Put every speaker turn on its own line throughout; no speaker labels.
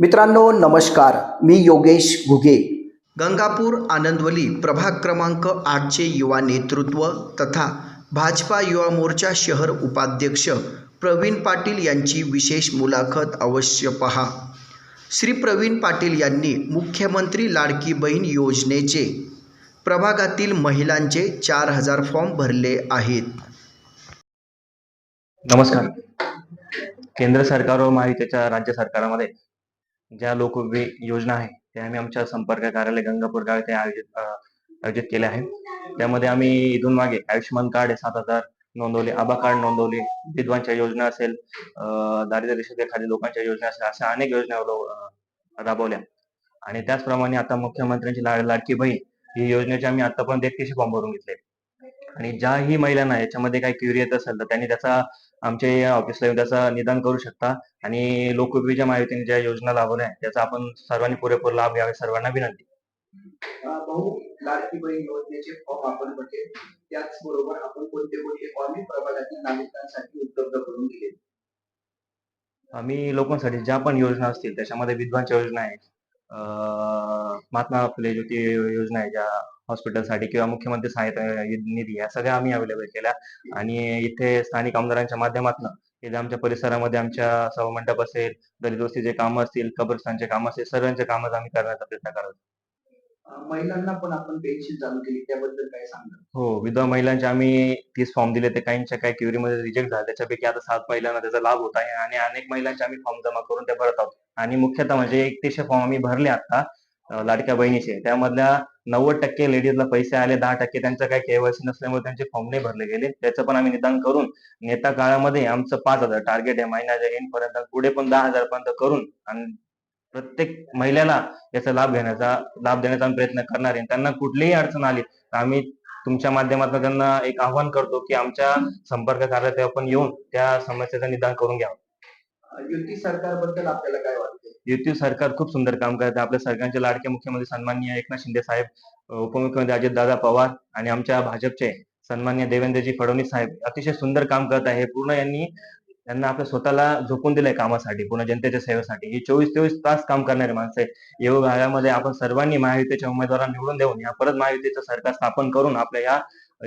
मित्रांनो नमस्कार. मी योगेश घुगे. गंगापूर आनंदवली प्रभाग क्रमांक आठचे युवा नेतृत्व तथा भाजपा युवा मोर्चा शहर उपाध्यक्ष प्रवीण पाटील यांची विशेष मुलाखत अवश्य पहा. श्री प्रवीण पाटील यांनी मुख्यमंत्री लाडकी बहीण योजनेचे प्रभागातील महिलांचे चार हजार फॉर्म भरले आहेत.
नमस्कार. केंद्र सरकार व महायुतीच्या राज्य सरकारामध्ये ज्या लोक योजना आहे त्या आम्ही आमच्या संपर्क कार्यालय गंगापूर गाव येथे आयोजित आयोजित केले आहे त्यामध्ये आम्ही इथून मागे आयुष्यमान कार्ड सात हजार नोंदवले आबा कार्ड नोंदवले विधवांच्या योजना असेल दारिद्र्य रेषेखाली लोकांच्या योजना असेल अशा अनेक योजना राबवल्या. आणि त्याचप्रमाणे आता मुख्यमंत्र्यांची लाड लाडकी बहीण ही योजनेचे आम्ही आतापर्यंत एकतीसशे फॉर्म भरून घेतले. आणि ज्याही महिलांना याच्यामध्ये काही क्युरी येत असेल तर त्यांनी त्याचा आमच्या या ऑफिसला येऊन त्याचा निदान करू शकता. आणि लोकउपयोगीच्या माहितीने ज्या योजना लाभवल्या आहेत त्याचा आपण सर्वांनी पुरेपूर लाभ घ्यावे सर्वांना विनंती.
भाऊ लाडकी बहीण योजनेचे फॉर्म आपण त्याचबरोबर आपण कोणते कोणते फॉर्म प्रभागातील नागरिकांसाठी उपलब्ध करून दिले?
आम्ही लोकांसाठी ज्या पण योजना असतील त्याच्यामध्ये विधवांच्या योजना आहेत महात्मा फुले ज्योती योजना आहे ज्या हॉस्पिटलसाठी किंवा मुख्यमंत्री सहायता निधी या सगळ्या आम्ही अवेलेबल केल्या. आणि इथे स्थानिक आमदारांच्या माध्यमातून इथे आमच्या परिसरामध्ये आमच्या सभामंडप असेल दलित वस्तीचे कामं असतील कब्रस्तानचे काम असतील सर्वांचे कामं आम्ही करण्याचा प्रयत्न करत
महिलांना पण आपण पेन्शन चालू केली त्याबद्दल काय सांगा
हो विधवा महिलांचे आम्ही तीस फॉर्म दिले ते काहींच्या काही क्युरीमध्ये रिजेक्ट झाले. त्याच्यापैकी आता सात महिलांना त्याचा लाभ होत आहे आणि अनेक महिलांचे आम्ही फॉर्म जमा करून ते भरत आहोत. आणि मुख्यतः म्हणजे एकतीसशे फॉर्म आम्ही भरले आता लाडक्या बहिणीचे. त्यामधल्या नव्वद टक्के लेडीजला पैसे आले दहा टक्के त्यांचं काही केवायसी नसल्यामुळे त्यांचे फॉर्म नाही भरले गेले. त्याचं पण आम्ही निदान करून नेता काळामध्ये आमचं पाच हजार टार्गेट आहे. महिन्याच्या एंड पर्यंत पुढे पण दहा हजार पर्यंत करून आणि प्रत्येक महिलेला याचा लाभ घेण्याचा लाभ देण्याचा आम्ही प्रयत्न करणार आहे. त्यांना कुठलीही अडचण आली तर आम्ही तुमच्या माध्यमातून त्यांना एक आव्हान करतो की आमच्या संपर्क कार्यालयात आपण येऊन त्या समस्येचं निदान करून घ्यावं.
युती सरकारबद्दल आपल्याला काय वाटते
युती सरकार खूप सुंदर काम करत आहे. आपल्या सरकारचे लाडके मुख्यमंत्री सन्माननीय एकनाथ शिंदे साहेब उपमुख्यमंत्री अजितदादा पवार आणि आमच्या भाजपचे सन्माननीय देवेंद्रजी फडणवीस साहेब अतिशय सुंदर काम करत आहे. पूर्ण यांनी त्यांना आपल्या स्वतःला झोपून दिलंय कामासाठी पूर्ण जनतेच्या सेवेसाठी. ही चोवीस चोवीस तास काम करणारी माणसं आहे योग काळामध्ये आपण सर्वांनी महायुतीच्या उमेदवारांना निवडून देऊन या परत महायुतीचं सरकार स्थापन करून आपल्या या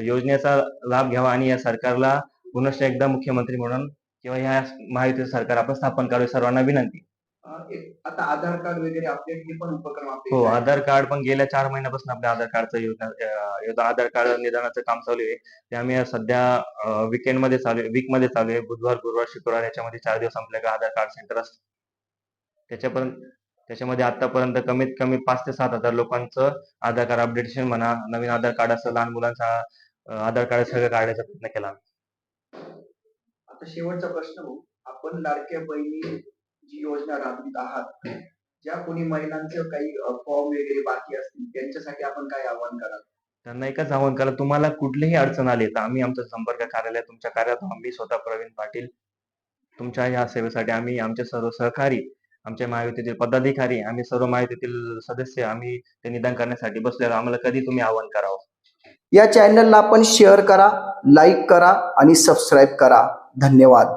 योजनेचा लाभ घ्यावा आणि या सरकारला पुनश्च एकदा मुख्यमंत्री म्हणून किंवा या महायुतीचं सरकार आपण स्थापन करावे सर्वांना विनंती.
एक आता आधार कार्ड वगैरे अपडेट हे पण उपक्रम आपले
हो आधार कार्ड पण गेल्या चार महिन्यापासून आपल्या आधार कार्डचं योजना अं, योजना- आधार कार्ड निदानाचं काम चालू आहे. ते आम्ही सध्या वीकेंडमध्ये चालू आहे वीकमध्ये चालू आहे. बुधवार गुरुवार शुक्रवार याच्यामध्ये चार दिवस आपल्याकडे आधार कार्ड सेंटर असतं. त्याच्यापर्यंत त्याच्यामध्ये आतापर्यंत कमीत कमी पाच ते सात हजार लोकांचं आधार कार्ड अपडेटेशन म्हणा नवीन आधार कार्ड असं लहान मुलांचा अं, आधार कार्ड सगळं काढायचा प्रयत्न केला
आता शेवटचा प्रश्न भाऊ आपण लाडक्या बहिणी जी योजना राबवित आहात. ज्या कोणी महिलांचे काही फॉर्म वगैरे बाकी असतील त्यांच्यासाठी आपण काय आवाहन कराल?
त्यांना एकच आवाहन करा तुम्हाला कुठलीही अडचण आली तर आम्ही आमचं संपर्क कार्यालय तुमच्या कार्यात आम्ही स्वतः प्रवीण पाटील. तुमच्या या सेवेसाठी आम्ही आमचे सर्व सहकारी आमच्या महायुतीतील पदाधिकारी आम्ही सर्व महायुतीतील सदस्य आम्ही ते निदान करण्यासाठी बसलेलो. आम्हाला कधी तुम्ही आवाहन करावं
या चॅनलला आपण शेअर करा लाईक करा आणि सबस्क्राईब करा. धन्यवाद.